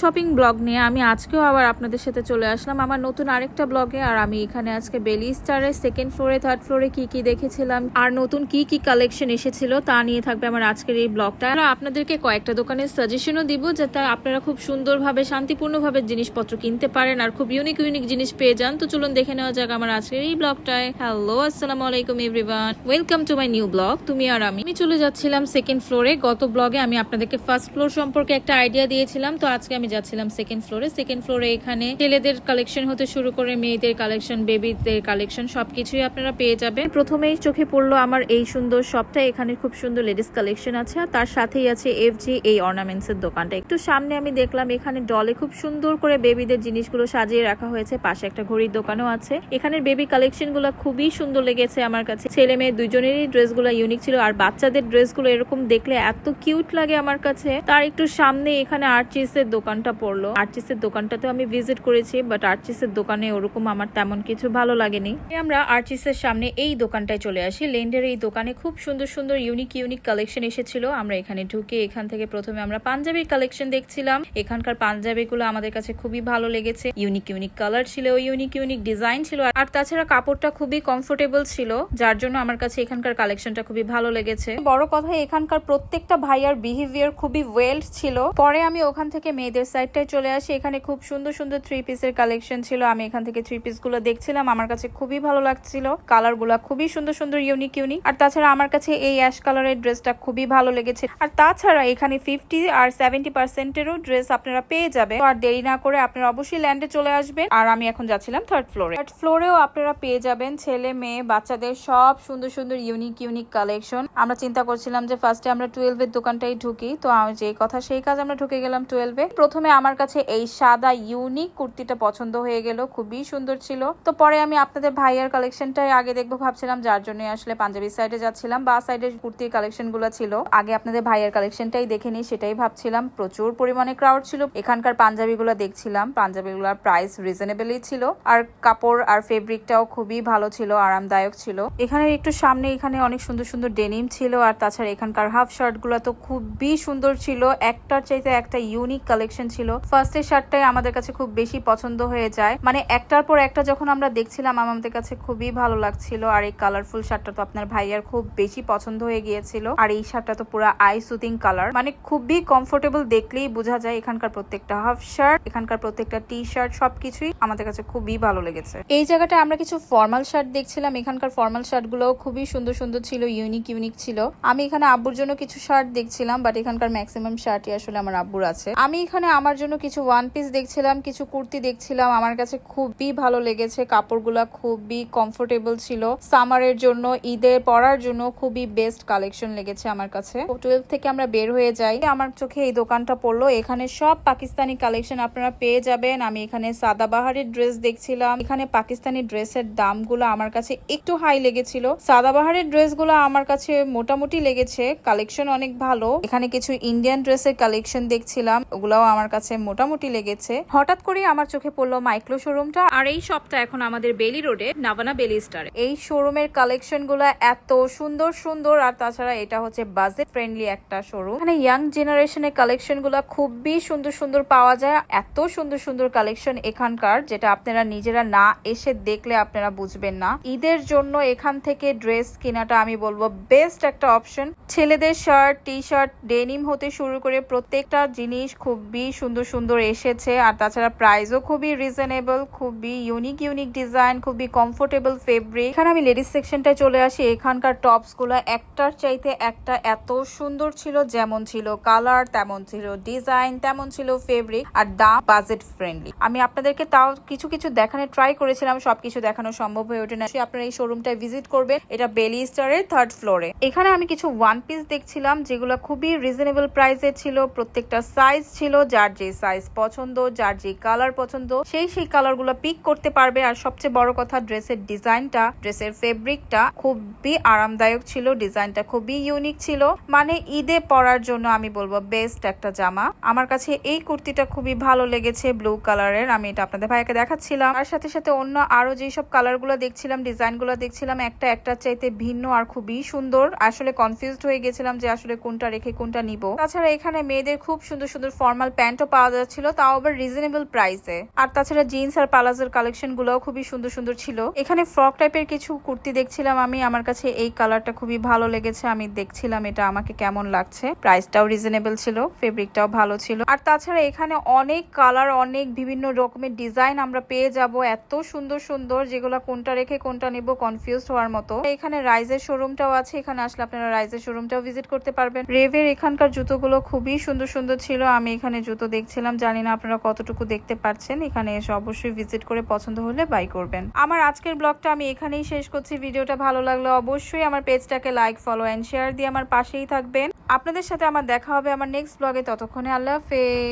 Shopping blog নিয়ে আমি আজকেও আবার আপনাদের সাথে চলে আসলাম আমার নতুন আরেকটা ব্লগে, আর আমি এখানে আজকে বেলি স্টারের সেকেন্ড ফ্লোরে থার্ড ফ্লোরে কি কি দেখেছিলাম, আর নতুন কি কি কালেকশন এসেছিল তা নিয়ে থাকবে আমার আজকের এই ব্লগটা। আর আপনাদেরকে কয়েকটা দোকানের সাজেশনও দিব যাতে আপনারা খুব সুন্দরভাবে, শান্তিপূর্ণভাবে জিনিসপত্র কিনতে পারেন আর খুব ইউনিক ইউনিক জিনিস পেয়ে যান। তো চলুন দেখে নেওয়া যাক আমার আজকের এই ব্লগটায়। হ্যালো আসসালামু আলাইকুম everyone welcome to my new blog তুমি আর আমি। আমি চলে যাচ্ছিলাম সেকেন্ড ফ্লোরে গত ব্লগে আমি আপনাদেরকে ফার্স্ট ফ্লোর সম্পর্কে একটা আইডিয়া দিয়েছিলাম। তো আজকে আমি যাচ্ছিলাম সেকেন্ড ফ্লোরে সেকেন্ড ফ্লোরে এখানে ছেলেদের কালেকশন হতে শুরু করে মেয়েদের কালেকশন বেবিদের কালেকশন সবকিছুই আপনারা পেয়ে যাবেন। প্রথমেই চোখে পড়ল আমার এই সুন্দর শপটা এখানে খুব সুন্দর লেডিস কালেকশন আছে আর তার সাথেই আছে এফ জি এই অর্নামেন্টস এর দোকানটা। একটু সামনে আমি দেখলাম এখানে ডলে খুব সুন্দর করে বেবিদের জিনিসগুলো সাজিয়ে রাখা হয়েছে। পাশে একটা ঘড়ির দোকানও আছে। এখানের বেবি কালেকশনগুলো খুবই সুন্দর লেগেছে আমার কাছে। ছেলে মেয়ে দুজনেরই ড্রেসগুলো ইউনিক ছিল আর বাচ্চাদের ড্রেসগুলো এরকম দেখলে এত কিউট লাগে আমার কাছে। তার একটু সামনে এখানে আর্চিস এর দোকানটা পড়ল। আর্চিস এর দোকানটাতেও আমি ভিজিট করেছি বাট আর্চিস এর দোকানে ওরকম আমার তেমন কিছু ভালো লাগেনি। আমরা আর্চিস এর সামনে এই দোকানটায় চলে আসি। লেন্ডের এই দোকানে খুব সুন্দর সুন্দর ইউনিক ইউনিক কালেকশন এসেছিল। আমরা এখানে ঢুকে এখান থেকে প্রথমে আমরা পাঞ্জাবির কালেকশন দেখছিলাম। এখানকার পাঞ্জাবিগুলো আমাদের কাছে খুবই ভালো লেগেছে। ইউনিক ইউনিক কালার ছিল ইউনিক ইউনিক ডিজাইন ছিল। আর তাছাড়া কাপড়টা খুবই কমফোর্টেবল ছিল, যার জন্য আমার কাছে এখানকার কালেকশনটা খুবই ভালো লেগেছে। বড় কথা, এখানকার প্রত্যেকটা ভাইয়ার বিহেভিয়ার খুবই ওয়েল ছিল। পরে আমি ওখান থেকে মেয়েদের সাইডটায় চলে আসি। এখানে খুব সুন্দর সুন্দর থ্রি পিসের কালেকশন ছিল। আমি এখান থেকে থ্রি পিসগুলো দেখছিলাম। আমার কাছে খুবই ভালো লাগছিল। কালারগুলা খুবই সুন্দর সুন্দর ইউনিক ইউনিক আর তাছাড়া আমার কাছে এই অ্যাশ কালারের ড্রেসটা খুবই ভালো লেগেছে। আর তাছাড়া এখানে ফিফটি আর সেভেন্টি পার্সেন্টেরও ড্রেস আপনারা পেয়ে যাবে আর দেরি না করে আপনারা অবশ্যই ল্যান্ডে চলে আসবেন। আর আমি এখন যাচ্ছিলাম থার্ড ফ্লোরে থার্ড ফ্লোরেও আপনারা পেয়ে যাবেন ছেলে, মেয়ে, বাচ্চাদের সব সুন্দর সুন্দর ইউনিক ইউনিক কালেকশন আমরা চিন্তা করছিলাম যে ফার্স্টে আমরা টুয়েলভ এর দোকানটাই ঢুকি। তো যে কথা, সেই কাজ আমরা ঢুকে গেলাম টুয়েলভে প্রথমে আমার কাছে এই সাদা ইউনিক কুর্তিটা পছন্দ হয়ে গেল, খুবই সুন্দর ছিল। তো পরে আমি আপনাদের ভাইয়ার কালেকশনটাই আগে দেখব ভাবছিলাম, যার জন্য আসলে পাঞ্জাবি সাইডে যাচ্ছিলাম বা সাইডে কুর্তির কালেকশনগুলো ছিল। আগে আপনাদের ভাইয়ার কালেকশনটাই দেখে নিই, সেটাই ভাবছিলাম। প্রচুর পরিমাণে ক্রাউড ছিল। এখানকার পাঞ্জাবি গুলো দেখছিলাম পাঞ্জাবি গুলোর প্রাইস রিজনেবলই ছিল। আর কাপড় আর ফেব্রিকটাও খুবই ভালো ছিল, আরামদায়ক ছিল। এখানে একটু সামনে এখানে অনেক সুন্দর সুন্দর ডেনিম ছিল, আর তাছাড়া এখানকার হাফ শার্টগুলো তো খুবই সুন্দর ছিল। একটার চাইতে একটা ইউনিক কালেকশন ছিল। ফার্স্টের শার্টটাই আমাদের কাছে খুব বেশি পছন্দ হয়ে যায়। মানে একটার পর একটা যখন আমরা দেখছিলাম, আমাদের কাছে খুবই ভালো লাগছিল। আর এই কালারফুল শার্টটা তো আপনার ভাইয়ার খুব বেশি পছন্দ হয়ে গিয়েছিল। আর এই শার্টটা তো পুরো আই সুতিং কালার মানে খুবই কমফোর্টেবল দেখলেই বোঝা যায় এখানকার প্রত্যেকটা হাফ শার্ট এখানকার প্রত্যেকটা টি শার্ট সবকিছুই আমাদের কাছে খুবই ভালো লেগেছে। এই জায়গাটা আমরা কিছু ফর্মাল শার্ট দেখছিলাম। এখানকার ফর্মাল শার্টগুলো খুবই সুন্দর সুন্দর ছিল ইউনিক ইউনিক ছিল। আমি এখানে আব্বুর জন্য কিছু শার্ট দেখছিলাম বাট এখানকার ম্যাক্সিমাম শার্টই আসলে আমার আব্বুর আছে। আমি এখানে আমার জন্য কিছু ওয়ান পিস দেখছিলাম, কিছু কুর্তি দেখছিলাম। আমার কাছে খুবই ভালো লেগেছে, কাপড়গুলা খুবই কমফোর্টেবল ছিল। সামারের জন্য, ঈদের পরার জন্য খুবই বেস্ট কালেকশন লেগেছে আমার কাছে। টুয়েলভ থেকে আমরা বের হয়ে যাই। আমার চোখে এই দোকানটা পড়ল। এখানে সব পাকিস্তানি কালেকশন আপনারা পেয়ে যাবেন। আমি এখানে সাদাবাহারের ড্রেস দেখছিলাম। এখানে পাকিস্তানি ড্রেসের দামগুলো আমার কাছে একটু হাই লেগেছিল। সাদাবাহারের ড্রেসগুলো আমার কাছে মোটামুটি লেগেছে। কালেকশন অনেক ভালো। এখানে কিছু ইন্ডিয়ান ড্রেসের কালেকশন দেখছিলাম। ওগুলাও আমার কাছে মোটামুটি লেগেছে। হঠাৎ করে আমার চোখে পড়ল মাইক্রো শোরুমটা। আর এই শপটা এখন আমাদের বেলি রোডে নাভানা বেলি স্টারে। এই শোরুমের কালেকশনগুলো এত সুন্দর সুন্দর আর তাছাড়া এটা হচ্ছে বাজেট ফ্রেন্ডলি একটা শোরুম মানে ইয়াং জেনারেশনের কালেকশনগুলো খুবই সুন্দর সুন্দর পাওয়া যায়। এত সুন্দর সুন্দর কালেকশন এখানকার যেটা আপনারা নিজেরা না এসে দেখলে আপনারা বুঝবেন না। ঈদের জন্য এখান থেকে ড্রেস কেনাটা আমি বলব বেস্ট একটা অপশন ছেলেদের শার্ট টি শার্ট ডেনিম হতে শুরু করে প্রত্যেকটা জিনিস খুবই সুন্দর সুন্দর এসেছে। আর তাছাড়া প্রাইসও খুবই রিজনেবল খুবই ইউনিক ইউনিক ডিজাইন খুবই কমফোর্টেবল ফেব্রিক এখানে আমি লেডিস সেকশনটায় চলে আসি। এখানকার টপসগুলো একটার চাইতে একটা এত সুন্দর ছিল, যেমন ছিল কালার তেমন ছিল ডিজাইন তেমন ছিল ফেব্রিক আর দাম বাজেট ফ্রেন্ডলি আমি আপনাদেরকে তাও কিছু কিছু দেখানোর ট্রাই করেছিলাম, সবকিছু দেখানো সম্ভব হয়ে ওঠে না। আপনারা এই শোরুমটায় ভিজিট করবেন। এটা বেলি স্টারের থার্ড ফ্লোরে এখানে আমি কিছু ওয়ান পিস দেখছিলাম, যেগুলো খুবই রিজনেবল প্রাইসে ছিল, প্রত্যেকটা সাইজ ছিল যার যে সাইজ পছন্দ, যার যে কালার পছন্দ, সেই সেই কালারগুলো পিক করতে পারবে। আর সবচেয়ে বড় কথা ড্রেসের ডিজাইনটা ড্রেসের ফেব্রিকটা খুবই আরামদায়ক ছিল। ডিজাইনটা খুবই ইউনিক ছিল। মানে ঈদে পরার জন্য আমি বলব বেস্ট একটা জামা। আমার কাছে এই কুর্তিটা খুবই ভালো লেগেছে ব্লু কালারের আমি এটা আপনাদের ভাইয়াকে দেখাচ্ছিলাম। আর সাথে সাথে অন্য আরও যেসব কালারগুলো দেখছিলাম ডিজাইনগুলো দেখছিলাম, একটা একটার চাইতে ভিন্ন আর খুবই সুন্দর। আসলে কনফিউজড হয়ে গেছিলাম যে আসলে কোনটা রেখে কোনটা নিব। তাছাড়া এখানে মেয়েদের খুব সুন্দর সুন্দর ফর্মাল প্যান্টও পাওয়া যাচ্ছিল, তাও আবার রিজনেবল প্রাইসে আর তাছাড়া জিন্স আর পালাজোর কালেকশন গুলোও খুবই সুন্দর সুন্দর ছিল। এখানে ফ্রক টাইপের কিছু কুর্তি দেখছিলাম আমি, আমার কাছে এই কালারটা খুবই ভালো লেগেছে, আমি দেখছিলাম এটা আমাকে কেমন লাগছে। প্রাইসটাও রিজনেবল ছিল ফেব্রিকটাও ভালো ছিল। আর তাছাড়া এখানে অনেক কালার অনেক বিভিন্ন রকমের ডিজাইন আমরা পেয়ে যাব, এত সুন্দর সুন্দর, যেগুলো কোনটা রেখে কোনটা নিব কনফিউজ হওয়ার মতো। এখানে রাইজের শোরুমটাও আছে, এখানে আসলে আপনারা রাইজের শোরুমটাও ভিজিট করতে পারবেন। রেভের এখানকার জুতোগুলো খুবই সুন্দর সুন্দর ছিল, আমি এখানে জুতো দেখছিলাম, জানি না আপনারা কতটুকু দেখতে পাচ্ছেন। এখানে এসে অবশ্যই ভিজিট করে পছন্দ হলে বাই করবেন। আমার আজকের ব্লগটা আমি এখানেই শেষ করছি। ভিডিওটা ভালো লাগলে অবশ্যই আমার পেজটাকে লাইক ফলো অ্যান্ড শেয়ার দিয়ে আমার পাশেই থাকবেন। আপনাদের সাথে আমার দেখা হবে আমার নেক্সট ব্লগে ততক্ষণে আল্লাহ হাফেজ।